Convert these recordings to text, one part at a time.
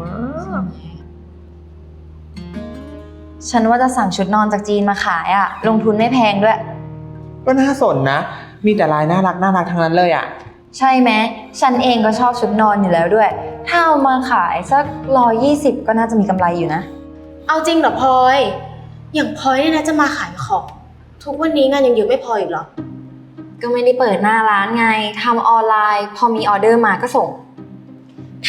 มาก ฉันว่าจะสั่งชุดนอนจากจีนมาขายอะลงทุนไม่แพงด้วย ก็น่าสนนะ มีแต่ลายน่ารักน่ารักทั้งนั้นเลยอะใช่ไหมฉันเองก็ชอบชุดนอนอยู่แล้วด้วย ถ้าเอามาขายสักร้อยี่สิบก็น่าจะมีกำไรอยู่นะ เอาจริงเหรอพลอย อย่างพลอยเนี่ยนะจะมาขายของ ทุกวันนี้งานยังเยอะไม่พออีกเหรอ ก็ไม่ได้เปิดหน้าร้านไงทำออนไลน์ พอมีออเดอร์มาก็ส่ง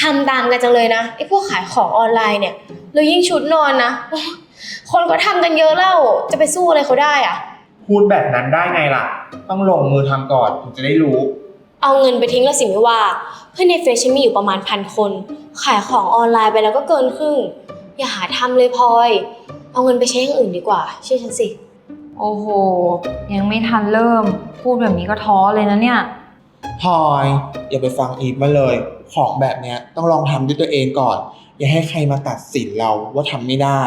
ทำตามกันจังเลยนะไอ้พวกขายของออนไลน์เนี่ยแล้วยิ่งชุดนอนนะโอ๊ยคนก็ทำกันเยอะแล้วจะไปสู้อะไรเขาได้อะพูดแบบนั้นได้ไงล่ะ ต้องลงมือทำก่อนถึงจะได้รู้ เอาเงินไปทิ้งแล้วสิไม่ว่า เพื่อนในเฟซฉันมีอยู่ประมาณพันคน ขายของออนไลน์ไปแล้วก็เกินครึ่ง อย่าหาทำเลยพลอย เอาเงินไปใช้อย่างอื่นดีกว่า เชื่อฉันสิ โอ้โห ยังไม่ทันเริ่ม พูดแบบนี้ก็ท้อเลยนะเนี่ย พลอย อย่าไปฟังอีฟมาเลย ของแบบเนี้ยต้องลองทำด้วยตัวเองก่อน อย่าให้ใครมาตัดสินเราว่าทำไม่ได้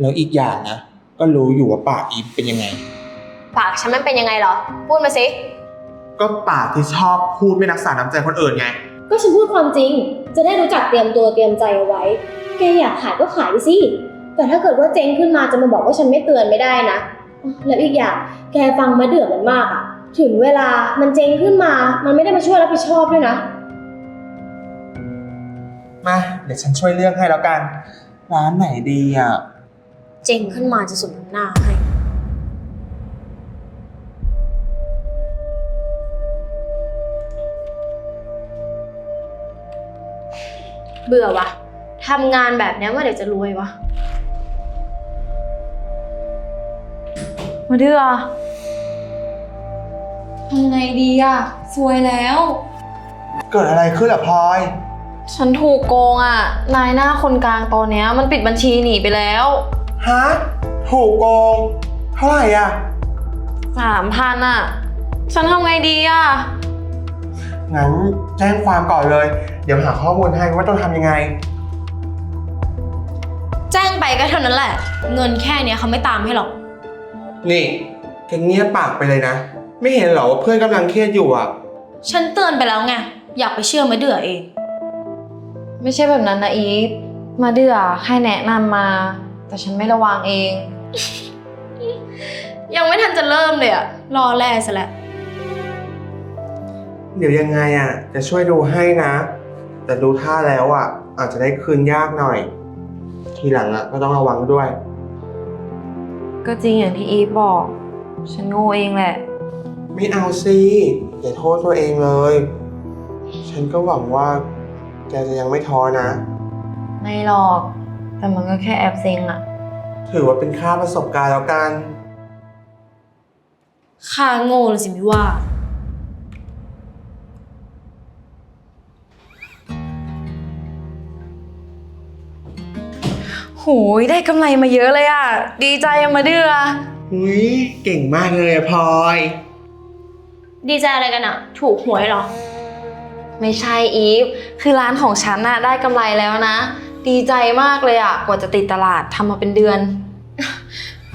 แล้วอีกอย่างนะ ก็รู้อยู่ว่าปากอีฟเป็นยังไง ปากฉันมันเป็นยังไงเหรอ พูดมาสิ ก็ปากที่ชอบพูดไม่รักษาน้ำใจคนอื่นไง ก็ฉันพูดความจริง จะได้รู้จักเตรียมตัวเตรียมใจเอาไว้ แกอยากขายก็ขายไปสิ แต่ถ้าเกิดว่าเจ๊งขึ้นมาจะมาบอกว่าฉันไม่เตือนไม่ได้นะ แล้วอีกอย่างแกฟังมาเดือดมันมากอะถึงเวลามันเจ๊งขึ้นมา มันไม่ได้มาช่วยรับผิดชอบด้วยนะ มาเดี๋ยวฉันช่วยเลือกให้แล้วกัน ร้านไหนดีอะ เจ๊งขึ้นมาจะสมน้ำหน้าให้ เบื่อวะทำงานแบบเนี้ยเมื่อไหร่จะรวยวะ มาเดือทำไงดีอะซวยแล้ว เกิดอะไรขึ้นล่ะพลอย ฉันถูกโกงอะนายหน้าคนกลางตอนเนี้ยมันปิดบัญชีหนีไปแล้วฮะถูกโกงเท่าไหร่อะ สามพันอะฉันทำไงดีอะงั้นแจ้งความก่อนเลย เดี๋ยวหาข้อมูลให้ว่าต้องทำยังไง แจ้งไปก็เท่านั้นแหละ เงินแค่เนี้ยเขาไม่ตามให้หรอก นี่แกเงียบปากไปเลยนะ ไม่เห็นเหรอว่าเพื่อนกำลังเครียดอยู่อะ ฉันเตือนไปแล้วไง อยากไปเชื่อมาเดือเอง ไม่ใช่แบบนั้นนะอีฟมาเดือให้แนะนำมา แต่ฉันไม่ระวังเอง ยังไม่ทันจะเริ่มเลยอะรอแล่ซะแล้วเดี๋ยวยังไงอะ จะช่วยดูให้นะ แต่ดูท่าแล้วอะ อาจจะได้คืนยากหน่อย ทีหลังอะก็ต้องระวังด้วย ก็จริงอย่างที่อีฟบอก ฉันโง่เองแหละ ไม่เอาสิอย่าโทษตัวเองเลย ฉันก็หวังว่า แกจะยังไม่ท้อนะ ไม่หรอก แต่มันก็แค่แอบเซ็งอะถือว่าเป็นค่าประสบการณ์แล้วกันค่าโง่เลยสิไม่ว่า โหยได้กำไรมาเยอะเลยอะดีใจอะมาเดืออุ้ยเก่งมากเลยอะพลอย ดีใจอะไรกันอะถูกหวยเหรอ ไม่ใช่อีฟ คือร้านของฉันน่ะได้กำไรแล้วนะ ดีใจมากเลยอะกว่าจะติดตลาดทำมาเป็นเดือน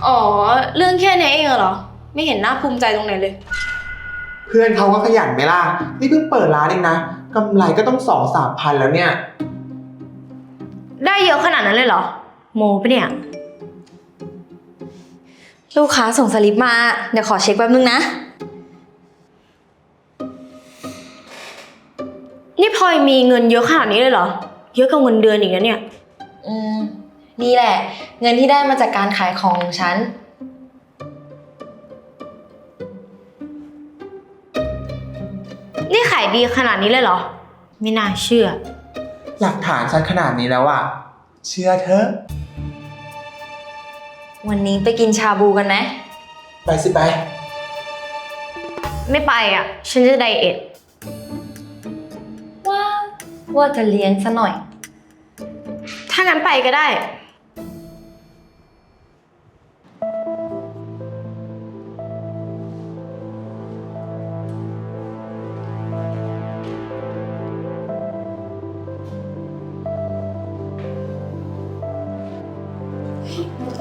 อ๋อ เรื่องแค่นี้เองเหรอ ไม่เห็นน่าภูมิใจตรงไหนเลย เพื่อนเขาก็ขยันไหมล่ะ นี่เพิ่งเปิดร้านเองนะกำไรก็ต้องสองสามพันแล้วเนี่ย ได้เยอะขนาดนั้นเลยเหรอ โมปะเนี่ย ลูกค้าส่งสลิปมา เดี๋ยวขอเช็คแป๊บนึงนะ นี่พลอยมีเงินเยอะขนาดนี้เลยเหรอ เยอะกว่าเงินเดือนอีกนะเนี่ย อืม นี่แหละ เงินที่ได้มาจากการขายของของฉัน นี่ขายดีขนาดนี้เลยเหรอ ไม่น่าเชื่อ หลักฐานชัดขนาดนี้แล้วอะเชื่อเถอะ วันนี้ไปกินชาบูกันไหม ไปสิไป ไม่ไปอะ ฉันจะไดเอทว่า ว่าจะเลี้ยงซะหน่อย ถ้างั้นไปก็ได้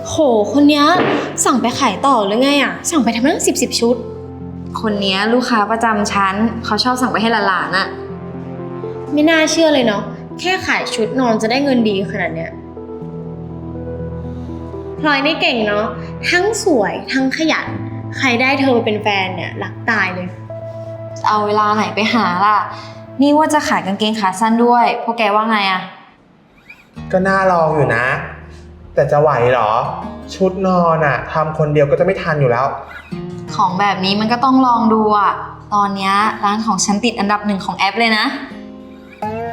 โห คนเนี้ยสั่งไปขายต่อหรือไงอะ สั่งไปทำไมตั้งสิบสิบชุด คนเนี้ยลูกค้าประจำฉันเขาชอบสั่งไปให้หลานๆอะ ไม่น่าเชื่อเลยเนาะแค่ขายชุดนอนจะได้เงินดีขนาดเนี้ยพลอยนี่เก่งเนาะทั้งสวยทั้งขยัน ใครได้เธอมาเป็นแฟนเนี่ยรักตายเลยจะเอาเวลาไหนไปหาล่ะ นี่ว่าจะขายกางเกงขาสั้นด้วยพวกแกว่าไงอะก็น่าลองอยู่นะ แต่จะไหวเหรอ ชุดนอนอะทำคนเดียวก็จะไม่ทันอยู่แล้ว ของแบบนี้มันก็ต้องลองดูอะตอนเนี้ยร้านของฉันติดอันดับหนึ่งของแอปเลยนะโ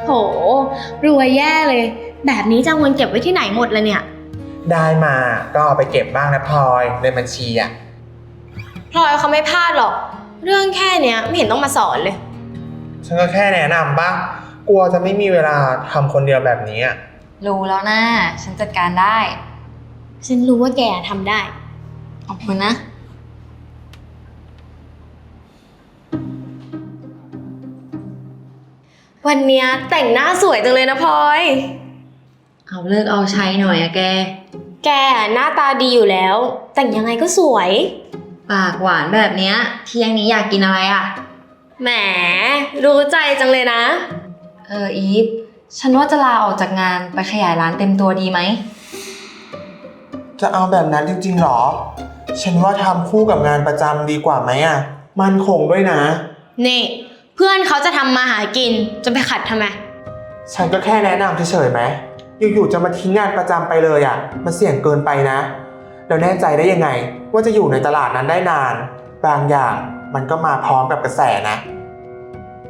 ห รวยแย่เลย แบบนี้จะเอาเงินเก็บไว้ที่ไหนหมดละเนี่ย ได้มาก็เอาไปเก็บบ้างนะพลอยในบัญชีอะพลอยเขาไม่พลาดหรอก เรื่องแค่เนี้ยไม่เห็นต้องมาสอนเลย ฉันก็แค่แนะนำบ้างกลัวจะไม่มีเวลาทำคนเดียวแบบนี้อะรู้แล้วนะ ฉันจัดการได้ ฉันรู้ว่าแกทำได้ ขอบคุณนะ วันเนี้ยแต่งหน้าสวยจังเลยนะพลอย เอาเลิกเอาใช้หน่อยอะแก แกหน้าตาดีอยู่แล้ว แต่งยังไงก็สวย ปากหวานแบบเนี้ย เที่ยงนี้อยากกินอะไรอะแหม รู้ใจจังเลยนะ เอออีฟฉันว่าจะลาออกจากงานไปขยายร้านเต็มตัวดีไหม จะเอาแบบนั้นจริงๆหรอ ฉันว่าทำคู่กับงานประจำดีกว่าไหมอะมันคงด้วยนะ นี่ เพื่อนเขาจะทำมาหากินจะไปขัดทำไม ฉันก็แค่แนะนำเฉยๆไหมอยู่ๆจะมาทิ้งงานประจำไปเลยอะมันเสี่ยงเกินไปนะ แล้วแน่ใจได้ยังไง ว่าจะอยู่ในตลาดนั้นได้นาน บางอย่างมันก็มาพร้อมกับกระแสนะ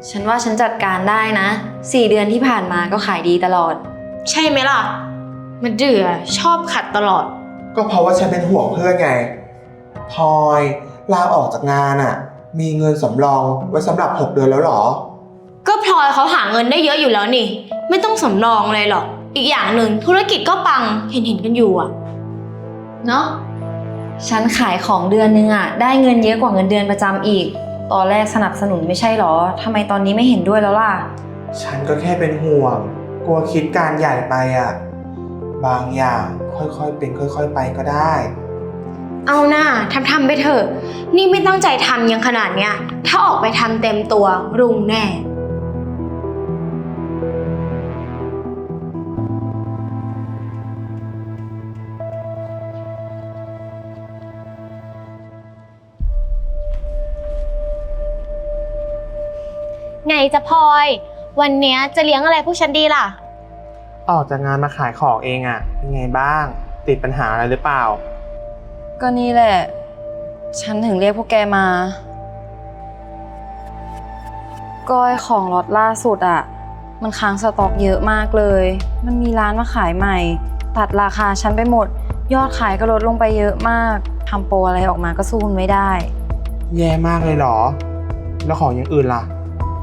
ฉันว่าฉันจัดการได้นะสี่เดือนที่ผ่านมาก็ขายดีตลอด ใช่ไหมล่ะ มันเดือชอบขัดตลอด ก็เพราะว่าฉันเป็นห่วงเพื่อนไงพลอยลาออกจากงานอะ มีเงินสำรองไว้สำหรับ 6 เดือนแล้วเหรอ ก็พลอยเขาหาเงินได้เยอะอยู่แล้วนี่ ไม่ต้องสำรองเลยหรอก อีกอย่างหนึ่งธุรกิจก็ปังเห็นเห็นๆกันอยู่อะเนาะฉันขายของเดือนนึงอะได้เงินเยอะกว่าเงินเดือนประจำอีก ตอนแรกสนับสนุนไม่ใช่หรอทำไมตอนนี้ไม่เห็นด้วยแล้วล่ะ ฉันก็แค่เป็นห่วง กลัวคิดการใหญ่ไปอะบางอย่างค่อยๆเป็นค่อย ๆ ไปก็ได้ เอาหน้าทำทำๆไปเถอะ นี่ไม่ตั้งใจทำยังขนาดเนี้ย ถ้าออกไปทำเต็มตัวรุงแน่ ไงจะพลอย วันเนี้ยจะเลี้ยงอะไรพวกฉันดีล่ะ ออกจากงานมาขายของเองอะเป็นไงบ้าง ติดปัญหาอะไรหรือเปล่า ก็นี่แหละ ฉันถึงเรียกพวกแกมาก้อยของล็อตล่าสุดอะมันค้างสต็อกเยอะมากเลย มันมีร้านมาขายใหม่ ตัดราคาฉันไปหมด ยอดขายก็ลดลงไปเยอะมากทำโปรอะไรออกมาก็สู้มันไม่ได้ แย่มากเลยเหรอ แล้วของอย่างอื่นล่ะ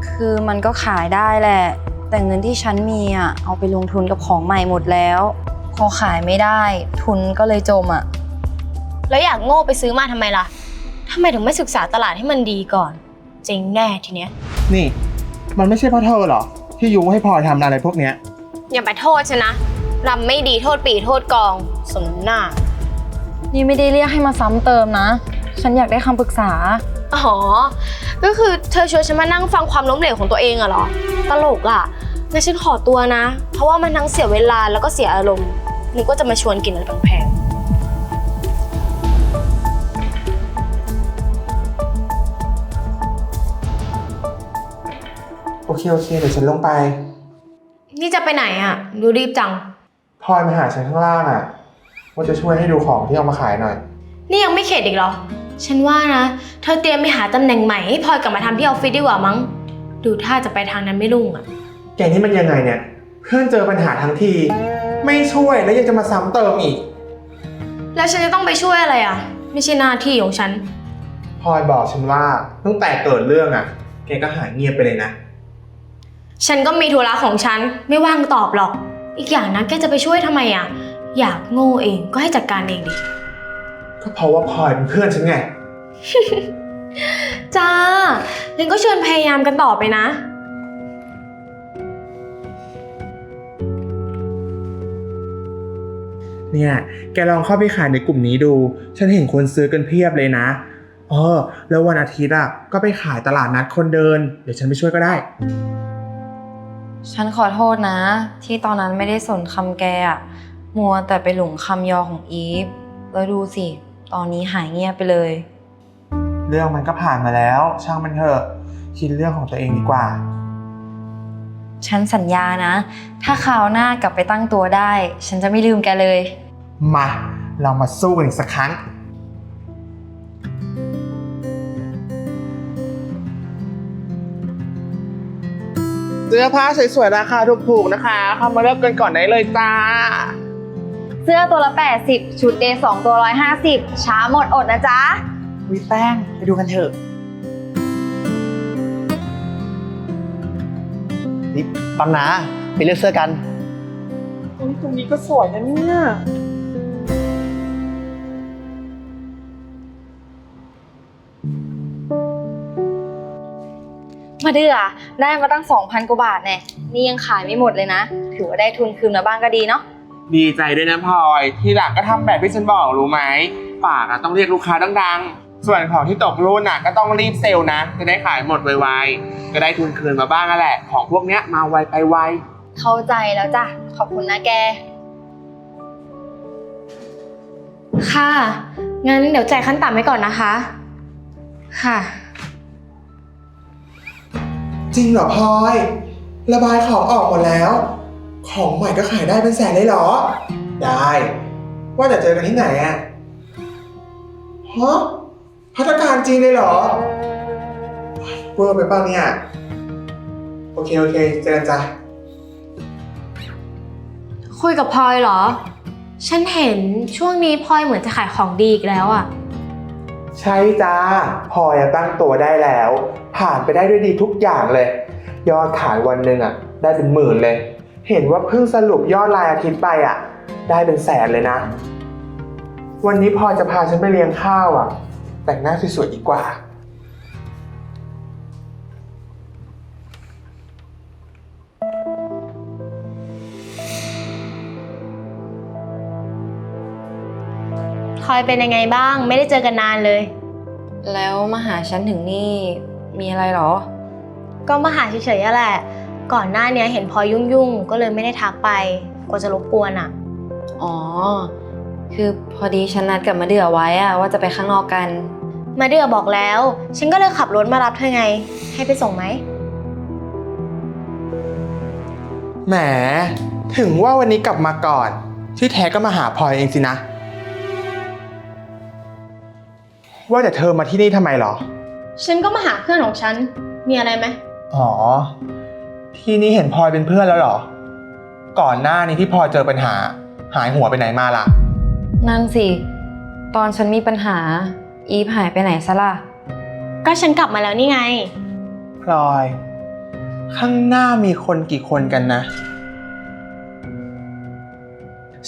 คือมันก็ขายได้แหละ แต่เงินที่ฉันมีอะเอาไปลงทุนกับของใหม่หมดแล้ว พอขายไม่ได้ ทุนก็เลยจมอะ แล้วอยากโง่ไปซื้อมาทำไมล่ะทำไมถึงไม่ศึกษาตลาดให้มันดีก่อน เจ๊งแน่ทีเนี้ย นี่ มันไม่ใช่เพราะเธอเหรอ ที่ยุให้พลอยทำอะไรพวกเนี้ย อย่าไปโทษฉันนะรำไม่ดีโทษปีโทษกอง สมหน้า นี่ไม่ได้เรียกให้มาซ้ำเติมนะ ฉันอยากได้คำปรึกษา อ๋อ ก็คือเธอชวนฉันมานั่งฟังความล้มเหลวของตัวเองอะเหรอ ตลกอะงั้นฉันขอตัวนะ เพราะว่ามันทั้งเสียเวลาแล้วก็เสียอารมณ์นึกว่าจะมาชวนกินอะไรแพง โอเค โอเค เดี๋ยวฉันลงไปๆนี่จะไปไหนอะดูรีบจัง พลอยมาหาฉันข้างล่างอะว่าจะช่วยให้ดูของที่เอามาขายหน่อย นี่ยังไม่เข็ดอีกเหรอ ฉันว่านะ เธอเตรียมไปหาตำแหน่งใหม่ให้พลอยกลับมาทำที่ออฟฟิศดีกว่ามั้ง ดูท่าจะไปทางนั้นไม่รุ่งอะแกนี่มันยังไงเนี่ย เพื่อนเจอปัญหาทั้งที ไม่ช่วยแล้วยังจะมาซ้ำเติมอีก แล้วฉันจะต้องไปช่วยอะไรอะไม่ใช่หน้าที่ของฉัน พลอยบอกฉันว่าตั้งแต่เกิดเรื่องอะแกก็หายเงียบไปเลยนะ ฉันก็มีธุระของฉันไม่ว่างตอบหรอก อีกอย่างนะแกจะไปช่วยทำไมอะอยากโง่เองก็ให้จัดการเองดิ ก็เพราะว่าพลอยเป็นเพื่อนฉันไง จ้างั้นก็ชวนพยายามกันต่อไปนะ เนี่ย แกลองเข้าไปขายในกลุ่มนี้ดู ฉันเห็นคนซื้อกันเพียบเลยนะ เออ แล้ววันอาทิตย์อะก็ไปขายตลาดนัดคนเดิน เดี๋ยวฉันไปช่วยก็ได้ ฉันขอโทษนะ ที่ตอนนั้นไม่ได้สนคำแกอะมัวแต่ไปหลงคำยอของอีฟ แล้วดูสิ ตอนนี้หายเงียบไปเลย เรื่องมันก็ผ่านมาแล้ว ช่างมันเถอะคิดเรื่องของตัวเองดีกว่า ฉันสัญญานะ ถ้าคราวหน้ากลับไปตั้งตัวได้ ฉันจะไม่ลืมแกเลย มา เรามาสู้กันอีกสักครั้ง เสื้อผ้าสวยๆราคาถูกๆนะคะ เข้ามาเลือกกันก่อนได้เลยจ้า เสื้อตัวละ 80 ชุดเดย์2ตัว 150 ช้าหมดอดนะจ๊ะ วิแป้งไปดูกันเถอะนี่ปังนะไปเลือกเสื้อกัน ตรงนี้ก็สวยนะเนี่ย มาเดือได้มาตั้ง 2,000 กว่าบาทแน่นี่ยังขายไม่หมดเลยนะ ถือว่าได้ทุนคืนมาบ้างก็ดีเนาะ ดีใจด้วยนะพลอย ที่หลังก็ทำแบบที่ฉันบอกรู้ไหมปากอะต้องเรียกลูกค้าดังๆ ส่วนของที่ตกรุ่นอะก็ต้องรีบเซลล์นะ จะได้ขายหมดไวๆ ก็ได้ทุนคืนมาบ้างนั่นแหละ ของพวกเนี้ยมาไวไปไว เข้าใจแล้วจ้ะ ขอบคุณนะแก ค่ะ งั้นเดี๋ยวจ่ายขั้นต่ำไว้ก่อนนะคะ ค่ะ จริงเหรอพลอย ระบายของออกหมดแล้ว ของใหม่ก็ขายได้เป็นแสนเลยเหรอ ได้ ว่าแต่เจอกันที่ไหนอะฮะพัฒการจริงเลยเหรอเวอร์ไปเปล่าเนี่ย โอเค โอเค เจอกันจ้ะ คุยกับพลอยเหรอ ฉันเห็นช่วงนี้พลอยเหมือนจะขายของดีอีกแล้วอะ ใช่จ้าพลอยอะตั้งตัวได้แล้ว ผ่านไปได้ด้วยดีทุกอย่างเลย ยอดขายวันหนึ่งอะได้เป็นหมื่นเลย เห็นว่าเพิ่งสรุปยอดรายอาทิตย์ไปอะได้เป็นแสนเลยนะ วันนี้พลอยจะพาฉันไปเลี้ยงข้าวอะแต่งหน้าสวยๆดีกว่า พลอยเป็นยังไงบ้าง ไม่ได้เจอกันนานเลย แล้วมาหาฉันถึงนี่มีอะไรเหรอ ก็มาหาเฉยๆอะแหละ ก่อนหน้าเนี้ยเห็นพลอยยุ่งๆ ก็เลยไม่ได้ทักไปกลัวจะรบกวนอะอ๋อ คือพอดีฉันนัดกับมาเดือไว้อะว่าจะไปข้างนอกกัน มาเดือบอกแล้ว ฉันก็เลยขับรถมารับเธอไง ให้ไปส่งไหม แหม ถึงว่าวันนี้กลับมาก่อน ที่แท้ก็มาหาพลอยเองสินะ ว่าแต่เธอมาที่นี่ทำไมเหรอ ฉันก็มาหาเพื่อนของฉัน มีอะไรไหม อ๋อ ที่นี่เห็นพลอยเป็นเพื่อนแล้วเหรอ ก่อนหน้านี้ที่พลอยเจอปัญหา หายหัวไปไหนมาล่ะ นั่นสิ ตอนฉันมีปัญหา อีฟหายไปไหนซะล่ะ ก็ฉันกลับมาแล้วนี่ไง พลอย ข้างหน้ามีคนกี่คนกันนะ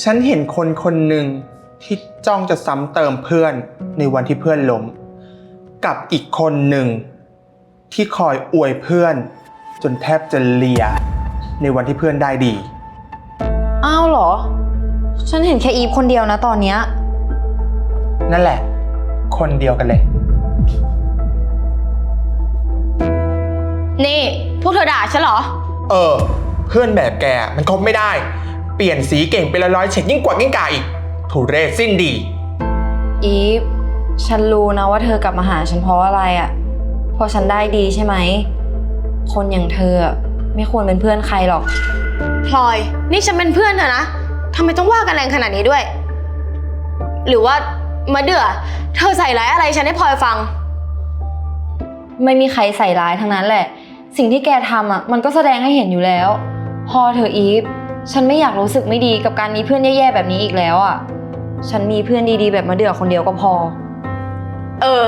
ฉันเห็นคนคนหนึ่ง ที่จ้องจะซ้ำเติมเพื่อนในวันที่เพื่อนล้ม กับอีกคนหนึ่ง ที่คอยอวยเพื่อน จนแทบจะเลีย ในวันที่เพื่อนได้ดี อ้าวเหรอ ฉันเห็นแค่อีฟคนเดียวนะตอนเนี้ย นั่นแหละ คนเดียวกันเลย นี่พวกเธอด่าฉันเหรอ เออ เพื่อนแบบแกมันคบไม่ได้ เปลี่ยนสีเก่งเป็นละร้อยเฉดยิ่งกว่ายิ่งกาอีก ถูเรศสิ้นดี อีฟ ฉันรู้นะว่าเธอกลับมาหาฉันเพราะอะไรอะ่ะ เพราะฉันได้ดีใช่ไหม คนอย่างเธออะไม่ควรเป็นเพื่อนใครหรอก พลอย นี่ฉันเป็นเพื่อนเธอนะทำไมต้องว่ากันแรงขนาดนี้ด้วย หรือว่ามาเดือเธอใส่ร้ายอะไรฉันให้พลอยฟัง ไม่มีใครใส่ร้ายทั้งนั้นแหละ สิ่งที่แกทำอะ มันก็แสดงให้เห็นอยู่แล้ว พอเธอะอีฟ ฉันไม่อยากรู้สึกไม่ดีกับการมีเพื่อนแย่ๆแบบนี้อีกแล้วอะ ฉันมีเพื่อนดีๆ แบบมาเดือคนเดียวก็พอ เออ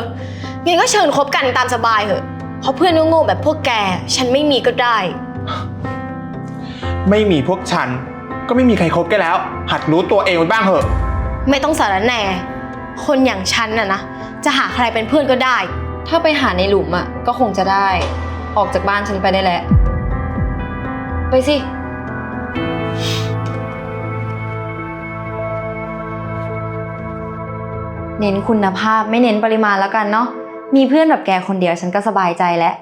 งั้นก็เชิญคบกันตามสบายเถอะเพราะเพื่อนโง่ๆแบบพวกแก ฉันไม่มีก็ได้ ไม่มีพวกฉัน ก็ไม่มีใครคบกันแล้ว หัดรู้ตัวเองไว้บ้างเถอะ ไม่ต้องสารแหน่ คนอย่างฉันน่ะนะ จะหาใครเป็นเพื่อนก็ได้ ถ้าไปหาในหลุมอะก็คงจะได้ ออกจากบ้านฉันไปได้แล้ว ไปสิ เน้นคุณภาพไม่เน้นปริมาณแล้วกันเนาะมีเพื่อนแบบแกคนเดียวฉันก็สบายใจแล้ว